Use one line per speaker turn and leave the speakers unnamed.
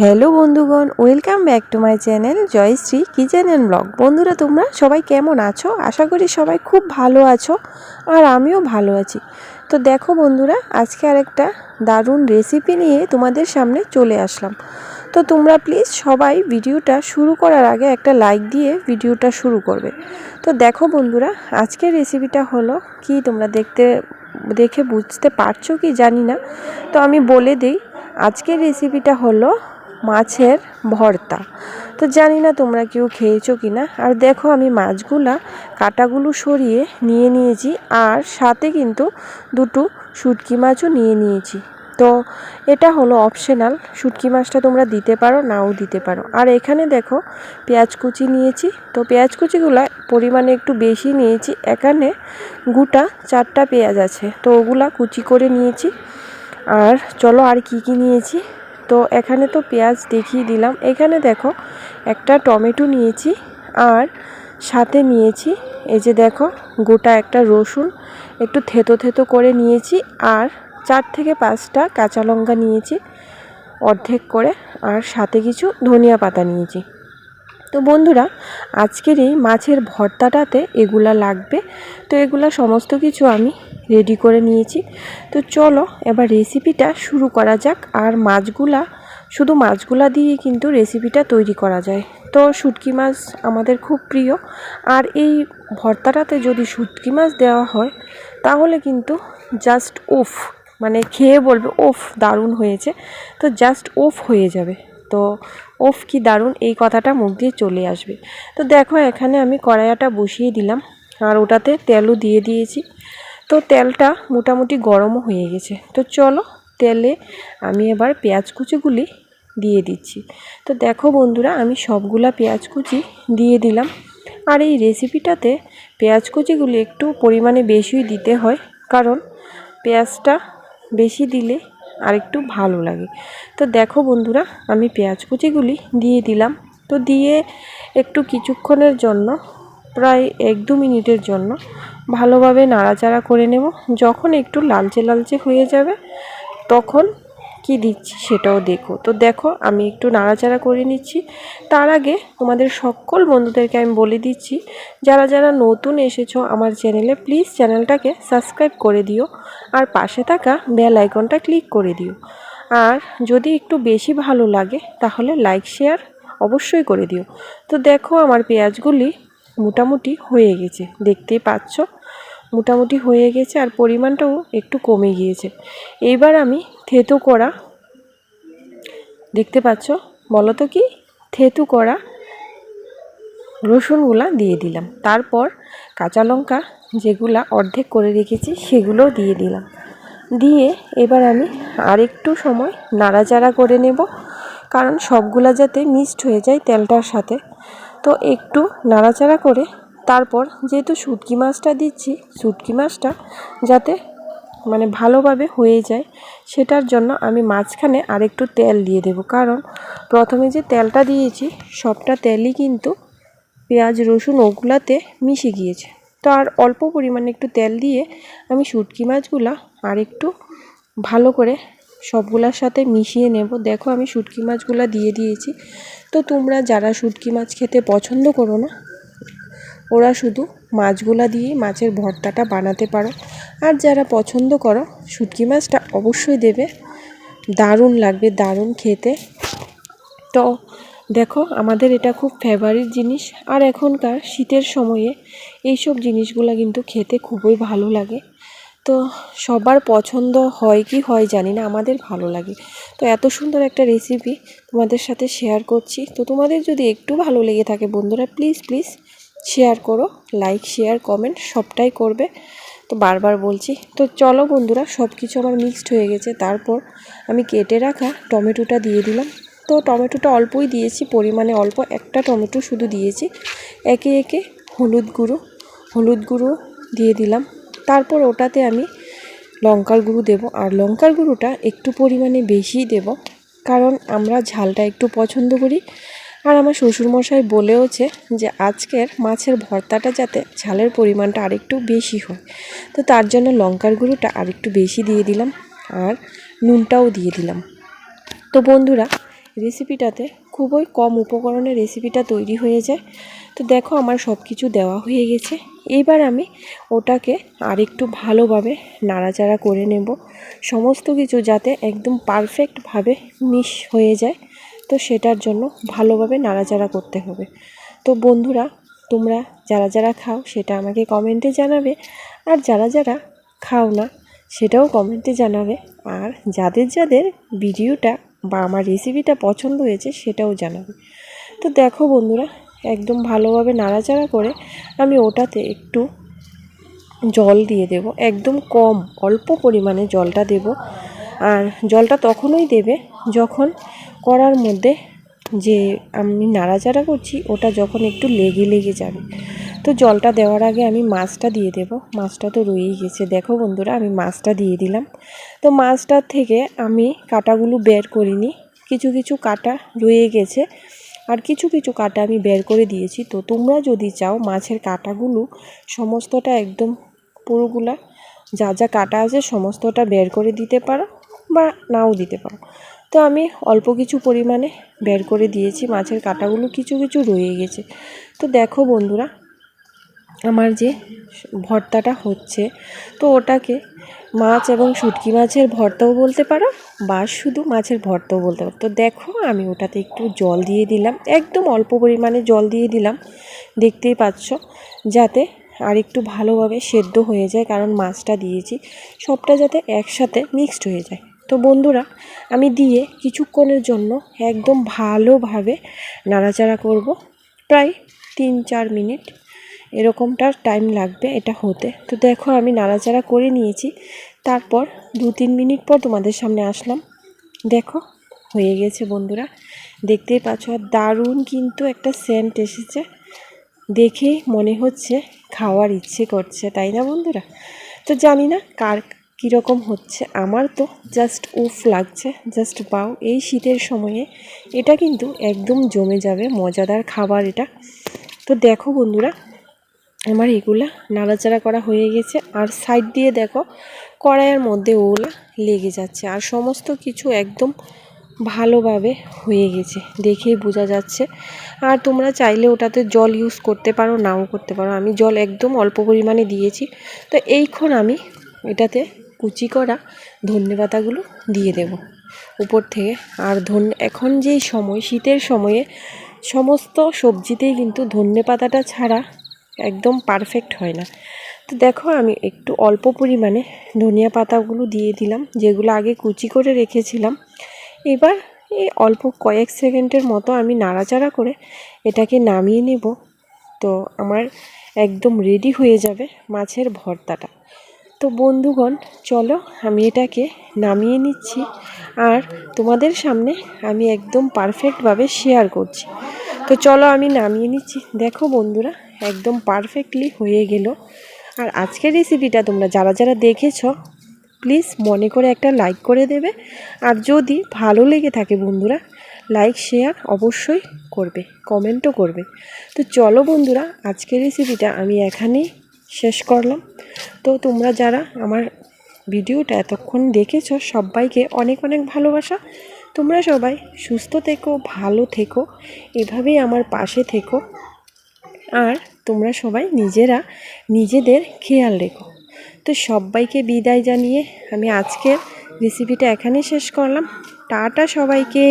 Hello বন্ধুগণ, welcome back to my channel Joyshree kitchen and blog. বন্ধুরা, তোমরা সবাই কেমন আছো? আশা করি সবাই খুব ভালো আছো আর আমিও ভালো আছি। তো দেখো বন্ধুরা, আজকে আরেকটা দারুণ রেসিপি নিয়ে তোমাদের সামনে চলে আসলাম। তো তোমরা প্লিজ সবাই ভিডিওটা শুরু করার আগে একটা লাইক দিয়ে ভিডিওটা শুরু করবে। তো দেখো বন্ধুরা, আজকের রেসিপিটা হলো কি তোমরা দেখতে, দেখে বুঝতে পারছ কি জানি না। তো আমি বলে দিই, আজকের রেসিপিটা হলো মাছের ভর্তা। তো জানি না তোমরা কেউ খেয়েছো কি না আর দেখো আমি মাছগুলা, কাটাগুলো সরিয়ে নিয়ে নিয়েছি। আর সাথে কিন্তু দুটো শুটকি মাছও নিয়ে নিয়েছি। তো এটা হলো অপশনাল শুটকি মাছটা তোমরা দিতে পারো, নাও দিতে পারো। আর এখানে দেখো পেঁয়াজ কুচি নিয়েছি। তো পেঁয়াজ কুচিগুলো পরিমাণে একটু বেশি নিয়েছি। এখানে গোটা চারটা পেঁয়াজ আছে। তো ওগুলা কুচি করে নিয়েছি। আর চলো আর কি কি নিয়েছি? তো এখানে তো পেঁয়াজ দেখিয়ে দিলাম। এখানে দেখো একটা টমেটো নিয়েছি আর সাথে নিয়েছি এই যে দেখো গোটা একটা রসুন, একটু থেতো থেতো করে নিয়েছি আর চার থেকে পাঁচটা কাঁচা লঙ্কা নিয়েছি অর্ধেক করে আর সাথে কিছু ধনিয়া পাতা নিয়েছি। তো বন্ধুরা, আজকের এই মাছের ভর্তাটাতে এগুলা লাগবে। তো এগুলা সমস্ত কিছু আমি রেডি করে নিয়েছি। তো চলো, এবার রেসিপিটা শুরু করা যাক। আর মাছগুলা, শুধু মাছগুলা দিয়ে কিন্তু রেসিপিটা তৈরি করা যায়। তো শুটকি মাছ আমাদের খুব প্রিয়। আর এই ভর্তাটাতে যদি শুটকি মাছ দেওয়া হয়, তাহলে কিন্তু জাস্ট ওফ মানে খেয়ে বলবে, ওফ, দারুণ হয়েছে। তো জাস্ট ওফ হয়ে যাবে। তো ওফ কি দারুণ, এই কথাটা মুখ দিয়ে চলে আসবে। তো দেখো, এখানে আমি কড়াইয়াটা বসিয়ে দিলাম। আর ওটাতে তেলও দিয়ে দিয়েছি। তো তেলটা মোটামুটি গরমও হয়ে গেছে। তো চলো তেলে আমি এবার পেঁয়াজ কুচিগুলি দিয়ে দিচ্ছি। তো দেখো বন্ধুরা, আমি সবগুলা পেঁয়াজ কুচি দিয়ে দিলাম। আর এই রেসিপিটাতে পেঁয়াজ কুচিগুলি একটু পরিমাণে বেশি দিতে হয়, কারণ পেঁয়াজটা বেশি দিলে আর একটু ভালো লাগে। তো দেখো বন্ধুরা, আমি পেঁয়াজ কুচিগুলি দিয়ে দিলাম। তো দিয়ে একটু কিছুক্ষণের জন্য প্রায় এক দু মিনিটের জন্য ভালোভাবে নাড়াচাড়া করে নেব। যখন একটু লালচে লালচে হয়ে যাবে, তখন কি দিচ্ছি সেটাও দেখো। তো দেখো, আমি একটু নাড়াচাড়া করে নিচ্ছি। তার আগে তোমাদের সকল বন্ধুদেরকে আমি বলে দিচ্ছি, যারা যারা নতুন এসেছ আমার চ্যানেলে, প্লিজ চ্যানেলটাকে সাবস্ক্রাইব করে দিও আর পাশে থাকা বেল আইকনটা ক্লিক করে দিও। আর যদি একটু বেশি ভালো লাগে, তাহলে লাইক, শেয়ার অবশ্যই করে দিও। তো দেখো, আমার পেঁয়াজগুলি মোটামুটি হয়ে গেছে। দেখতেই পাচ্ছ? মোটামুটি হয়ে গেছে আর পরিমাণটাও একটু কমে গিয়েছে। এইবার আমি থেতু করা দেখতে পাচ্ছ? বলো তো কি? থেতু করা রসুনগুলা দিয়ে দিলাম। তারপর কাঁচা লঙ্কা যেগুলা অর্ধেক করে রেখেছি সেগুলো দিয়ে দিলাম। দিয়ে এবার আমি আরেকটু সময় নাড়াচাড়া করে নেব। কারণ সবগুলা যাতে মিক্সড হয়ে যায় তেলটার সাথে। তো একটু নাড়াচাড়া করে তারপর যেহেতু শুটকি মাছটা দিচ্ছি, শুটকি মাছটা যাতে মানে ভালোভাবে হয়ে যায়, সেটার জন্য আমি মাঝখানে আরেকটু তেল দিয়ে দেব। কারণ প্রথমে যে তেলটা দিয়েছি, সবটা তেলই কিন্তু পেঁয়াজ, রসুন ওগুলাতে মিশে গিয়েছে। তো আর অল্প পরিমাণে একটু তেল দিয়ে আমি শুটকি মাছগুলা আর একটু ভালো করে সবগুলার সাথে মিশিয়ে নেব। দেখো আমি শুটকি মাছগুলা দিয়ে দিয়েছি। তো তোমরা যারা শুটকি মাছ খেতে পছন্দ করো না, ওরা শুধু মাছগুলা দিয়ে মাছের ভর্তাটা বানাতে পারো। আর যারা পছন্দ করো, শুটকি মাছটা অবশ্যই দেবে। দারুণ লাগবে, দারুণ খেতে। তো দেখো, আমাদের এটা খুব ফেভারিট জিনিস। আর এখনকার শীতের সময়ে এইসব জিনিসগুলো কিন্তু খেতে খুবই ভালো লাগে। তো সবার পছন্দ হয় কি হয় জানি না, আমাদের ভালো লাগে। তো এত সুন্দর একটা রেসিপি তোমাদের সাথে শেয়ার করছি। তো তোমাদের যদি একটু ভালো লেগে থাকে বন্ধুরা প্লিজ প্লিজ শেয়ার করো লাইক শেয়ার কমেন্ট সবটাই করবে। তো বারবার বলছি, তো চলো বন্ধুরা সব কিছু আমার মিক্সড হয়ে গেছে। তারপর আমি কেটে রাখা টমেটোটা দিয়ে দিলাম। তো টমেটোটা অল্পই দিয়েছি, পরিমাণে অল্প একটা টমেটো শুধু দিয়েছি। একে একে হলুদ গুঁড়ো হলুদ গুঁড়ো দিয়ে দিলাম। তারপর ওটাতে আমি লঙ্কার গুঁড়ো দেব। আর লঙ্কার গুঁড়োটা একটু পরিমাণে বেশিই দেব, কারণ আমরা ঝালটা একটু পছন্দ করি। আর আমার শ্বশুরমশাই বলেওছে যে, আজকের মাছের ভর্তাটা যাতে ঝালের পরিমাণটা আরেকটু বেশি হয়। তো তার জন্য লঙ্কার গুঁড়োটা আরেকটু বেশি দিয়ে দিলাম, আর নুনটাও দিয়ে দিলাম। তো বন্ধুরা রেসিপিটাতে খুবই কম উপকরণে রেসিপিটা তৈরি হয়ে যায়। তো দেখো আমার সব কিছু দেওয়া হয়ে গেছে। এইবার আমি ওটাকে আরেকটু ভালোভাবে নাড়াচাড়া করে নেব। সমস্ত কিছু যাতে একদম পারফেক্টভাবে মিশ হয়ে যায়। তো সেটার জন্য ভালোভাবে নাড়াচাড়া করতে হবে। তো বন্ধুরা, তোমরা যারা যারা খাও সেটা আমাকে কমেন্টে জানাবে। আর যারা যারা খাও না, সেটাও কমেন্টে জানাবে। আর যাদের যাদের ভিডিওটা বা আমার রেসিপিটা পছন্দ হয়েছে সেটাও জানাবে। তো দেখো বন্ধুরা, একদম ভালোভাবে নাড়াচাড়া করে আমি ওটাতে একটু জল দিয়ে দেব। একদম কম, অল্প পরিমাণে জলটা দেব। আর জলটা তখনই দেবে যখন করার মধ্যে যে আমি নাড়াচাড়া করছি, ওটা যখন একটু লেগে লেগে যাবে। তো জলটা দেওয়ার আগে আমি মাছটা দিয়ে দেব। মাছটা তো রয়েই গেছে। দেখো বন্ধুরা, আমি মাছটা দিয়ে দিলাম। তো মাছটার থেকে আমি কাটাগুলো বের করিনি। কিছু কিছু কাটা রয়ে গেছে আর কিছু কিছু কাটা আমি বের করে দিয়েছি। তো তোমরা যদি চাও, মাছের কাটাগুলো সমস্তটা একদম পুরোগুলা, যা যা কাটা আছে সমস্তটা বের করে দিতে পারো বা নাও দিতে পারো। তো আমি অল্প কিছু পরিমাণে বের করে দিয়েছি। মাছের কাটাগুলো কিছু কিছু রয়ে গেছে। তো দেখো বন্ধুরা আমার যে ভর্তাটা হচ্ছে, তো ওটাকে মাছ এবং শুটকি মাছের ভর্তাও বলতে পারো বা শুধু মাছের ভর্তাও বলতে পারো। তো দেখো আমি ওটাতে একটু জল দিয়ে দিলাম, একদম অল্প পরিমাণে জল দিয়ে দিলাম, দেখতেই পাচ্ছ, যাতে আর একটু ভালোভাবে সেদ্ধ হয়ে যায়, কারণ মাছটা দিয়েছি, সবটা যাতে একসাথে মিক্সড হয়ে যায়। তো বন্ধুরা, আমি দিয়ে কিছুক্ষণের জন্য একদম ভালোভাবে নাড়াচাড়া করব, প্রায় তিন চার মিনিট এরকমটা টাইম লাগবে, এটা হতে। তো দেখো, আমি নাড়াচাড়া করে নিয়েছি। তারপর দু তিন মিনিট পর তোমাদের সামনে আসলাম। দেখো, হয়ে গেছে বন্ধুরা। দেখতেই পাচ্ছ, আর দারুণ কিন্তু একটা সেন্ট এসেছে। দেখেই মনে হচ্ছে খাওয়ার ইচ্ছে করছে, তাই না বন্ধুরা? তো জানি না কার কীরকম হচ্ছে, আমার তো জাস্ট উফ লাগছে জাস্ট পাও এই শীতের সময়ে এটা কিন্তু একদম জমে যাবে, মজাদার খাবার এটা। তো দেখো বন্ধুরা আমার এগুলা নাড়াচাড়া করা হয়ে গেছে। আর সাইড দিয়ে দেখো, কড়াইয়ের মধ্যে ওগুলা লেগে যাচ্ছে। আর সমস্ত কিছু একদম ভালোভাবে হয়ে গেছে, দেখেই বোঝা যাচ্ছে। আর তোমরা চাইলে ওটাতে জল ইউজ করতে পারো, নাও করতে পারো। আমি জল একদম অল্প পরিমাণে দিয়েছি। তো এইক্ষণ আমি এটাতে কুচি করা ধনে পাতাগুলো দিয়ে দেব। উপর থেকে। আর ধন এখন যেই সময়, শীতের সময়ে সমস্ত সবজিতেই কিন্তু ধনে পাতাটা ছাড়া একদম পারফেক্ট হয় না। তো দেখো আমি একটু অল্প পরিমাণে ধনিয়া পাতাগুলো দিয়ে দিলাম, যেগুলো আগে কুচি করে রেখেছিলাম। এবার এই অল্প কয়েক সেকেন্ডের মতো আমি নাড়াচাড়া করে এটাকে নামিয়ে নেব। তো আমার একদম রেডি হয়ে যাবে মাছের ভর্তাটা। তো বন্ধুগণ, চলো আমি এটাকে নামিয়ে নিচ্ছি। আর তোমাদের সামনে আমি একদম পারফেক্টভাবে শেয়ার করছি। তো চলো আমি নামিয়ে নিচ্ছি। দেখো বন্ধুরা একদম পারফেক্টলি হয়ে গেল। আর আজকের রেসিপিটা তোমরা যারা যারা দেখেছ প্লিজ মনে করে একটা লাইক করে দেবে। আর যদি ভালো লেগে থাকে বন্ধুরা লাইক শেয়ার অবশ্যই করবে কমেন্টও করবে। তো চলো বন্ধুরা, আজকের রেসিপিটা আমি এখানেই শেষ করলাম। তো তোমরা যারা আমার ভিডিওটা এতক্ষণ দেখেছ, সবাইকে অনেক অনেক ভালোবাসা। তোমরা সবাই সুস্থ থেকো, ভালো থেকো, এভাবেই আমার পাশে থেকো। আর তোমরা সবাই নিজেরা নিজেদের খেয়াল রেখো। তো সবাইকে বিদায় জানিয়ে আমি আজকের রেসিপিটা এখানেই শেষ করলাম। টাটা সবাইকে।